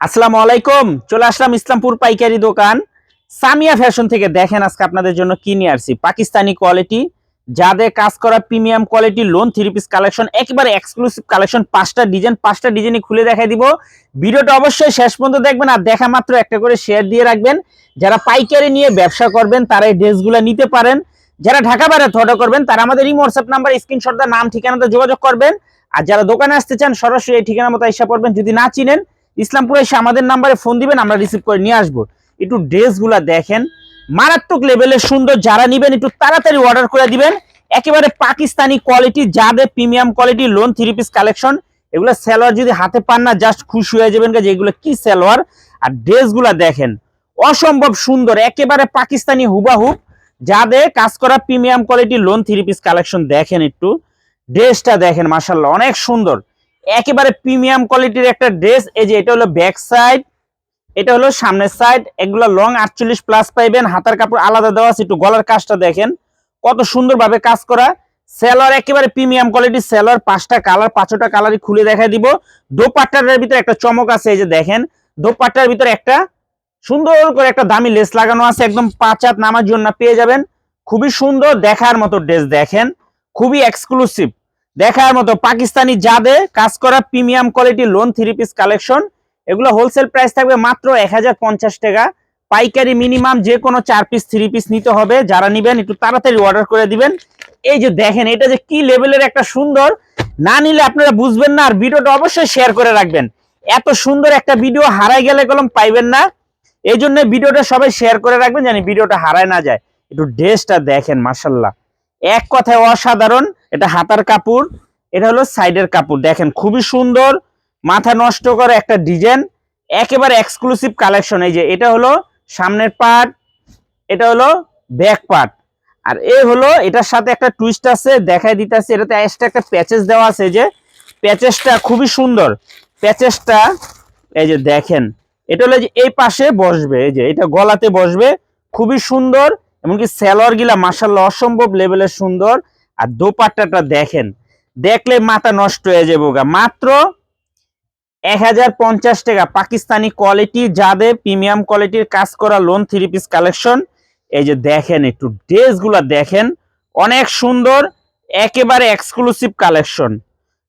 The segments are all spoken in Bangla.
আসসালামু আলাইকুম, চলে আসলাম ইসলামপুর পাইকারি দোকান। সামিয়া ফ্যাশন থেকে দেখেন আজকে আপনাদের জন্য কি নিয়ে আসছি। পাকিস্তানি কোয়ালিটি যাদের কাজ করা premium quality lawn three piece collection একেবারে এক্সক্লুসিভ কালেকশন পাঁচটা ডিজাইন পাঁচটা ডিজাইনই খুলে দেখাই দিব। ভিডিওটা অবশ্যই শেষ পর্যন্ত দেখবেন আর দেখা মাত্র একটা করে শেয়ার দিয়ে রাখবেন। যারা পাইকারি নিয়ে ব্যবসা করবেন, তারা এই ড্রেসগুলো নিতে পারেন। যারা ঢাকা বাইরে অর্ডার করবেন, তারা আমাদের এই হোয়াটসঅ্যাপ নাম্বার স্ক্রিনশট দা নাম, ঠিকানাতে যোগাযোগ করবেন। আর যারা দোকানে আসতে চান, সরাসরি এই ঠিকানা মতো এসে পড়বেন। যদি না চিনেন ইসলামপুরে এসে আমাদের নাম্বারে ফোন দিবেন, আমরা রিসিভ করে নিয়ে আসব। একটু ড্রেসগুলা দেখেন। মারাত্মক লেভেলের সুন্দর যারা নিবেন, একটু তাড়াতাড়ি অর্ডার করে দিবেন। একেবারে পাকিস্তানি কোয়ালিটি যাদের premium quality lawn three piece collection এগুলো সালোয়ার যদি হাতে পান না জাস্ট খুশি হয়ে যাবেন যে এগুলো কি সালোয়ার? আর ড্রেসগুলা দেখেন, অসম্ভব সুন্দর, একেবারে পাকিস্তানি হুবাহুব যাদের কাজ করা premium quality lawn three piece collection দেখেন একটু। ড্রেসটা দেখেন মাসাল্লাহ অনেক সুন্দর। একেবারে প্রিমিয়াম কোয়ালিটির একটা ড্রেস, এই যে এটা হলো ব্যাক সাইড, এটা হলো সামনের সাইড, এগুলো লং আটচল্লিশ প্লাস পাইবেন, হাতার কাপড় আলাদা দেওয়া আছে, একটু গলার কাজটা দেখেন, কত সুন্দরভাবে কাজ করা সেলর একেবারে প্রিমিয়াম কোয়ালিটির সেলর পাঁচটা কালার, পাঁচটা কালারই খুলে দেখাই দিব দোপাট্টাটার ভিতরে একটা চমক আছে, এই যে দেখেন, দোপাট্টার ভিতরে একটা সুন্দর করে একটা দামি লেস লাগানো আছে, একদম পাঁচ হাত নামার জন্য পেয়ে যাবেন, খুবই সুন্দর দেখার মতো ড্রেস দেখেন, খুবই এক্সক্লুসিভ দেখার মতো পাকিস্তানি জাদে কাজ করা premium quality lawn three piece collection. এগুলো হোলসেল প্রাইস থাকবে মাত্র এক হাজার পঞ্চাশ টাকা। পাইকারি মিনিমাম যে কোনো চার পিস, থ্রি পিস নিতে হবে। যারা নিবেন, একটু তাড়াতাড়ি অর্ডার করে দিবেন। এই যে দেখেন, এটা যে কি লেভেলের একটা সুন্দর। না নিলে আপনারা বুঝবেন না, আর ভিডিওটা অবশ্যই শেয়ার করে রাখবেন। এত সুন্দর একটা ভিডিও হারাই গেলে কলম পাইবেন না। এই জন্য ভিডিওটা সবাই শেয়ার করে রাখবেন জানি ভিডিওটা হারায় না যায়। একটু ড্রেসটা দেখেন মাসাল্লাহ এক কথায় অসাধারণ। এটা হাতার কাপড়, এটা হলো সাইডের কাপড়। দেখেন, খুবই সুন্দর, মাথা নষ্ট করে একটা ডিজাইন, একেবারে এক্সক্লুসিভ কালেকশন এই যে, এটা হলো সামনের পার্ট এটা হলো ব্যাক পার্ট আর এ হলো, এটার সাথে একটা টুইস্ট আছে, দেখাই দিতেছে। এটাতে এক্সট্রা একটা প্যাচেস দেওয়া আছে যে প্যাচেসটা খুবই সুন্দর। প্যাচেসটা এই যে, দেখেন, এটা হলো যে, এই পাশে বসবে, এই যে, এটা গলাতে বসবে, খুবই সুন্দর। এমনকি স্যালোয়ার গিলা মাসাল্লাহ অসম্ভব লেভেলের সুন্দর। আর দোপাট্টাটা দেখেন, দেখলে মাথা নষ্ট হয়ে যাব গা। মাত্র এক হাজার পঞ্চাশ টাকা। পাকিস্তানি কোয়ালিটি যাদের প্রিমিয়াম কোয়ালিটির কাজ করা লোন থ্রি পিস কালেকশন এই যে দেখেন, একটু ড্রেসগুলা দেখেন, অনেক সুন্দর, একেবারে এক্সক্লুসিভ কালেকশন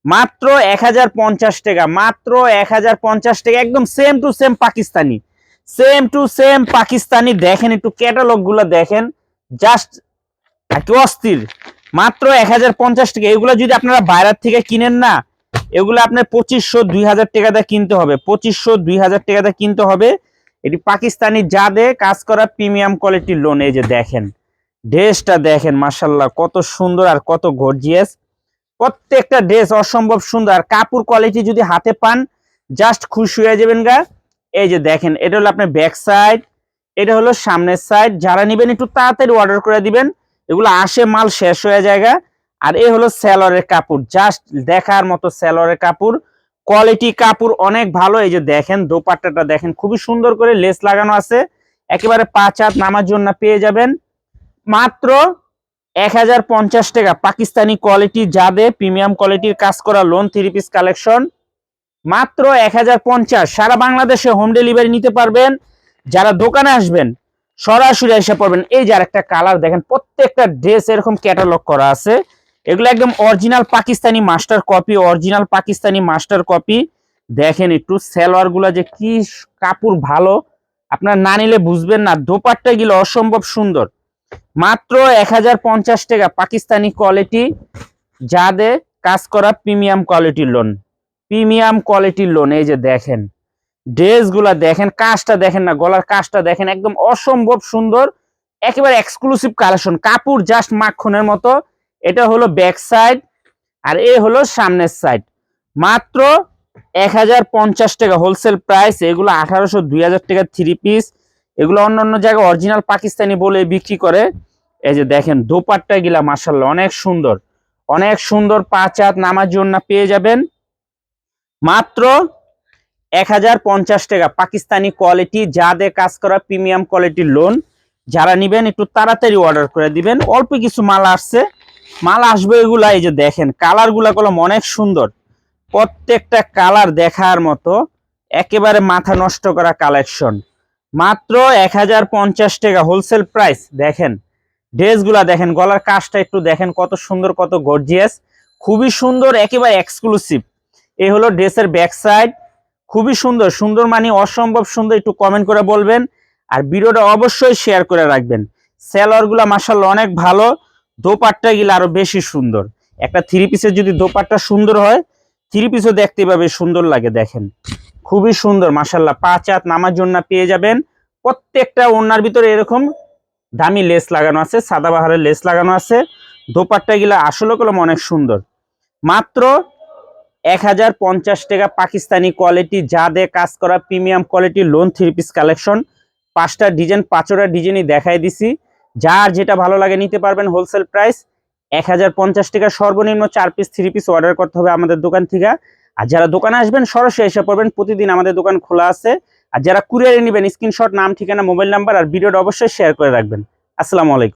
মাত্র এক হাজার পঞ্চাশ টাকা, মাত্র এক হাজার পঞ্চাশ টাকা, একদম same to same Pakistani. Same to same Pakistani দেখেন, একটু ক্যাটালগগুলো দেখেন। জাস্ট কি অস্থির। মাত্র এক হাজার পঞ্চাশ টাকা। এগুলো যদি আপনারা বাইরের থেকে কিনেন না, এগুলো আপনার পঁচিশশো, দুই হাজার টাকা দিয়ে কিনতে হবে। পঁচিশশো, দুই হাজার টাকা দিয়ে কিনতে হবে। এটি পাকিস্তানি জাদে কাজ করা প্রিমিয়াম কোয়ালিটির লোন এই যে দেখেন। ড্রেসটা দেখেন মাসাল্লাহ কত সুন্দর আর কত গর্জিয়াস প্রত্যেকটা ড্রেস অসম্ভব সুন্দর। আর কাপড় কোয়ালিটি যদি হাতে পান জাস্ট খুশি হয়ে যাবেন গা। এই যে দেখেন, এটা হলো আপনার ব্যাক সাইড এটা হলো সামনের সাইড যারা নেবেন একটু তাড়াতাড়ি অর্ডার করে দিবেন, এগুলো আসে মাল শেষ হয়ে জায়গা আর এ হলো স্যালোয়ারের কাপড় জাস্ট দেখার মতো স্যালোয়ারের কাপড়। কোয়ালিটি কাপড় অনেক ভালো, এই যে দেখেন, দোপাট্টাটা দেখেন, খুবই সুন্দর করে লেস লাগানো আছে। একেবারে পাঁচ হাত নামার জন্য পেয়ে যাবেন। মাত্র এক হাজার পঞ্চাশ টাকা। পাকিস্তানি কোয়ালিটি যাবে প্রিমিয়াম কোয়ালিটির কাজ করা লোন থ্রি পিস কালেকশন মাত্র এক হাজার পঞ্চাশ। সারা বাংলাদেশে হোম ডেলিভারি নিতে পারবেন। যারা দোকানে আসবেন, সরাসরি এসে পড়বেন। এই যে একটা কালার দেখেন প্রত্যেকটা ড্রেস এরকম ক্যাটালগ করা আছে। এগুলো একদম original Pakistani master copy original Pakistani master copy দেখেন একটু সেলোয়ারগুলা যে কি কাপড় ভালো। আপনার না নিলে বুঝবেন না, দোপাট্টা গুলো অসম্ভব সুন্দর। মাত্র এক হাজার পঞ্চাশ টাকা পাকিস্তানি কোয়ালিটি যাদের কাজ করা প্রিমিয়াম কোয়ালিটির লোন প্রিমিয়াম কোয়ালিটির লোন এই যে দেখেন। ড্রেসগুলা দেখেন, কাজটা দেখেন না, গলার কাজটা দেখেন, একদম অসম্ভব সুন্দর, একেবারে এক্সক্লুসিভ কালেকশন কাপড় জাস্ট মাখনের মতো। এটা হলো ব্যাক সাইড আর এ হলো সামনের সাইড মাত্র এক হাজার পঞ্চাশ টাকা হোলসেল প্রাইস এগুলো আঠারোশো, দুই হাজার টাকা থ্রি পিস এগুলো অন্য অন্য জায়গায় অরিজিনাল পাকিস্তানি বলে বিক্রি করে। এই যে দেখেন দোপাট্টা গিলা মার্শাল্লাহ অনেক সুন্দর। অনেক সুন্দর পাঁচ নামার জন্য পেয়ে যাবেন। মাত্র এক হাজার পঞ্চাশ টাকা। পাকিস্তানি কোয়ালিটি যাদের কাজ করা প্রিমিয়াম কোয়ালিটির লোন যারা নিবেন, একটু তাড়াতাড়ি অর্ডার করে দিবেন। অল্প কিছু মাল আসছে। মাল আসবে এগুলা, এই যে দেখেন কালারগুলা কলম অনেক সুন্দর। প্রত্যেকটা কালার দেখার মতো, একেবারে মাথা নষ্ট করা কালেকশন মাত্র এক হাজার পঞ্চাশ টাকা হোলসেল প্রাইস দেখেন। ড্রেসগুলা দেখেন, গলার কাজটা একটু দেখেন, কত সুন্দর, কত গর্জিয়াস খুবই সুন্দর, একেবারে এক্সক্লুসিভ এই হলো ড্রেসের ব্যাক সাইড। খুবই সুন্দর সুন্দর মানে অসম্ভব সুন্দর, একটু কমেন্ট করে বলবেন। আর ভিডিওটা অবশ্যই শেয়ার করে রাখবেন। সেলরগুলা মাসাল্লাহ অনেক ভালো, দোপাট্টা গিলা আরও বেশি সুন্দর। একটা থ্রি পিসের যদি দোপাট্টা সুন্দর হয় থ্রি পিসও দেখতে পাবে, সুন্দর লাগে দেখেন। খুবই সুন্দর মাসাল্লাহ পাঁচ হাত নামার জন্য পেয়ে যাবেন। প্রত্যেকটা ওনার ভিতরে এরকম দামি লেস লাগানো আছে, সাদা বাহারের লেস লাগানো আছে। দোপাট্টা গিলা আসলে কলম অনেক সুন্দর। মাত্র এক হাজার পঞ্চাশ টাকা পাকিস্তানি কোয়ালিটি যা দিয়ে কাজ করা premium quality lawn three piece collection পাঁচটা ডিজাইন পাঁচটা ডিজাইনই দেখাই দিছি। যার যেটা ভালো লাগে নিতে পারবেন হোলসেল প্রাইস এক হাজার পঞ্চাশ টাকা সর্বনিম্ন চার পিস থ্রি পিস অর্ডার করতে হবে আমাদের দোকান থেকে। আর যারা দোকানে আসবেন, সরাসরি এসে পড়বেন। প্রতিদিন আমাদের দোকান খোলা আছে। আর যারা কুরিয়ারে নেবেন স্ক্রিনশট নাম, ঠিকানা মোবাইল নাম্বার আর ভিডিওটা অবশ্যই শেয়ার করে রাখবেন। আসসালামু আলাইকুম।